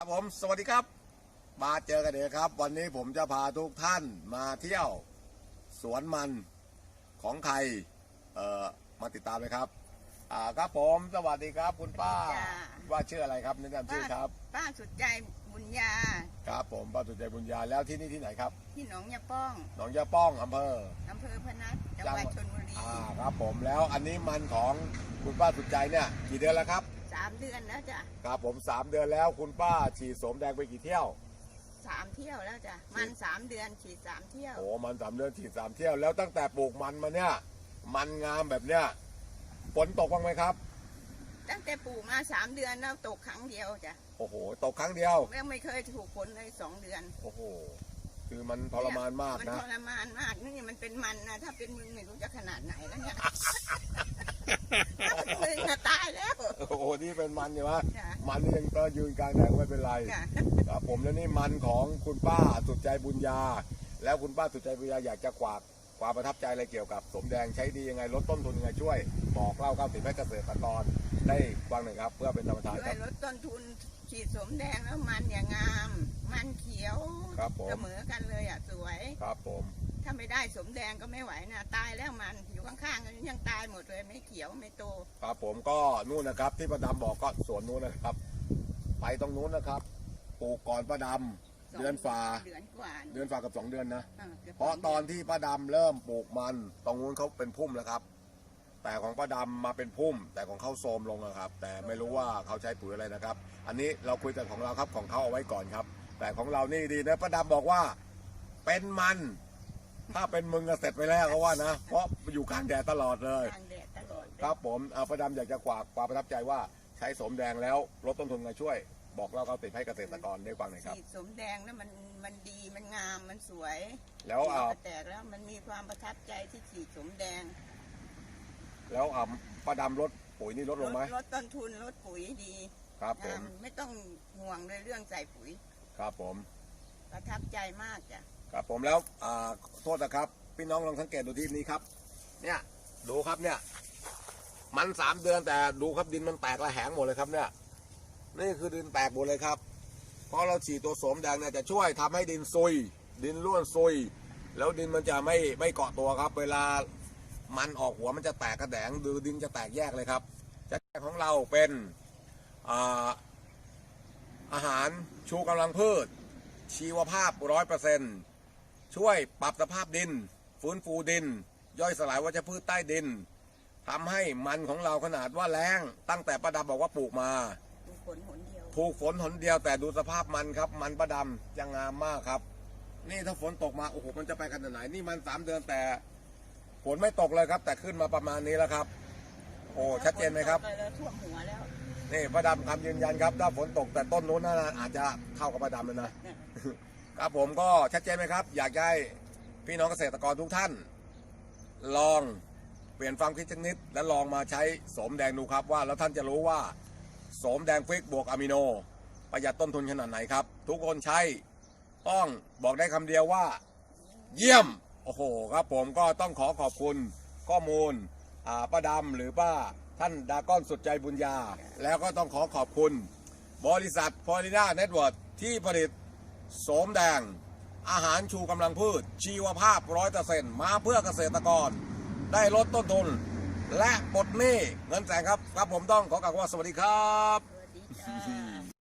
ครับผมสวัสดีครับ มาเจอกันเองครับ วันนี้ผมจะพาทุกท่านมาเที่ยว สวนมันของใครเอ่อมาติดตามเลยครับ อ่าครับผมสวัสดีครับคุณป้า จ้า ว่าชื่ออะไรครับแนะนำชื่อครับ ป้าสุดใจบุญญาครับผมป้าสุดใจบุญญาแล้วที่นี่ที่ไหนครับที่หนองยาป้องหนองยาป้องอำเภอ อำเภอพนัสจังหวัดชนบุรีอ่าครับผมแล้วอันนี้มันของคุณป้าสุดใจเนี่ยกี่เดือนแล้วครับสามเดือนแล้วจ้ะครับผมสามเดือนแล้วคุณป้าฉีดโสมแดงไปกี่เที่ยวสามเที่ยวแล้วจ้ะมันสามเดือนฉีดสามเที่ยวโอ้มันสามเดือนฉีดสามเที่ยวแล้วตั้งแต่ปลูกมันมาเนี่ย มันงามแบบเนี้ยฝนตกบ้างไหมครับ ตั้งแต่ปลูกมาสามเดือนแล้วตกครั้งเดียวจ้ะโอ้โหตกครั้งเดียวยังไม่เคยถูกฝนเลยสองเดือน โอ้โหคือมันทรมานมากมันนะทรมานมากนี่มันเป็นมันนะถ้าเป็นมึงไม่รู้จะขนาดไหนแล้วเนี่ยถ้าเป็นมึงนะตายแล้ว โอ้โหนี่เป็นมันใช่ไหมจ้ะมันนี่ยังก็ยืนกลางแดดไม่เป็นไรจ้ะครับผมแล้วนี่มันของคุณป้าสุดใจบุญญา แล้วคุณป้าสุดใจบุญญาอยากจะกวากความประทับใจอะไรเกี่ยวกับ สมแดงใช้ดียังไงลดต้นทุนยังไงช่วย บอกเล่าก้าวสิบให้เกษตรกรได้ฟังหน่อยครับ เพื่อเป็นธรรมทานช่วครัยบ ลดต้นทุนฉีดสมแดงแล้วมันอย่างงาม มันเขียวครับผม เสมอกันเลยอะสวย ครับผม ถ้าไม่ได้สมแดงก็ไม่ไหวนะตายแล้วมันอยู่ข้างๆกันยังตายหมดเลยไม่เขียวไม่โต ครับผมก็นู่นนะครับ ที่ประดำบอกก็สวนนู้นนะครับ ไปตรงนู้นนะครับปลูกก่อนประดำเดือนฝ่าเดือนกว่าเดือนฝ่ากับสองเดือนนะอ่ากืบเพราะตอนที่ป้าดำเริ่มปลูกมันตรงนู้นเขาเป็นพุ่มแล้วครับ แต่ของป้าดำมาเป็นพุ่ม แต่ของเขาโทรมลงนะครับ แต่ไม่รู้ว่าเขาใช้ปุ๋ยอะไรนะครับ อันนี้เราคุยแต่ของเราครับของเขาเอาไว้ก่อนครับ แต่ของเรานี่ดีนะป้าดำบอกว่าเป็นมัน ถ้าเป็นมึงก็เสร็จไปแล้วเขาว่านะ เพราะอยู่กลางแดดตลอดเลย กลางแดดตลอดเลยครับผมเอาป้าดำอยากจะกวากความประทับใจว่าใช้สมแดงแล้วลดต้นทุนไงช่วย บอกเราเขาติดให้เกษตรกรได้ฟังหน่อยครับฉีดสมแดงแล้วมันมันดีมันงามมันสวยแล้วเอาเขียแตกแล้วมันมีความประทับใจที่ฉีดสมแดงแล้วเอาป้าดำลดปุ๋ยนี่ลดลงไหมลดต้นทุนลดปุ๋ยดีครับผมงามไม่ต้องห่วงเลยเรื่องใส่ปุ๋ย ครับผม ประทับใจมากจ้ะครับผมแล้วอ่าโทษนะครับ พี่น้องลองสังเกตดูที่นี้ครับ เนี่ยดูครับเนี่ย มันสามเดือนแต่ดูครับดินมันแตกระแหงหมดเลยครับเนี่ย นี่คือดินแตกหมดเลยครับเพราะเราฉีดตัวโสมแดงเนี่ยจะช่วยทำให้ดินซุย ดินร่วนซุย แล้วดินมันจะไม่ไม่เกาะตัวครับ เวลามันออกหัวมันจะแตกกระแดงดูดินจะแตกแยกเลยครับจะแยกของเราเป็นอาอาหารชูกำลังพืช ชีวภาพร้อยเปอร์เซ็นช่วยปรับสภาพดิน ฟื้นฟูดิน ย่อยสลายวัชพืชใต้ดินทำให้มันของเราขนาดว่าแรงตั้งแต่ประดำบอกว่าปลูกมาดูผลหนเดียวถูกฝนหนเดียวแต่ดูสภาพมันครับ มันประดำจะงามมากครับ นี่ถ้าฝนตกมาโอ้โหมันจะไปขนาดไหนนี่มันสามเดือนแต่ฝนไม่ตกเลยครับ แต่ขึ้นมาประมาณนี้แล้วครับ โอ้ชัดเจนไหมครับฝตกเลยท่วมหัวแล้ว นี่ประดำคำยืนยันครับ ถ้าฝนตกแต่ต้นนู้นน่าอาจจะเท่ากับประดำเลยนะครับผมก็ชัดเจนไหมครับ อยากให้พี่น้องเกษตรกรทุกท่าน ลองเปลี่ยนความคิดสักนิด และลองมาใช้โสมแดงดูครับว่าแล้วท่านจะรู้ว่าโสมแดงฟิกบวกอะมิโน ประหยัดต้นทุนขนาดไหนครับ ทุกคนใช้ต้องบอกได้คำเดียวว่า เยี่ยม โอ้โหครับผมก็ต้องขอขอบคุณข้อมูลป้าดำหรือป้า ท่านดาก้อนสุดใจบุญญา แล้วก็ต้องขอขอบคุณ บริษัทพอลิดาเน็ตเวิร์ดที่ผลิตโสมแดง อาหารชูกำลังพืช ชีวภาพร้อยเปอร์เซ็นต์มาเพื่อเกษตรกร ได้ลดต้นทุน และปลดหนี้เงินแสนครับ ครับผมต้องขอกล่าวว่าสวัสดีครับ สวัสดีจ้า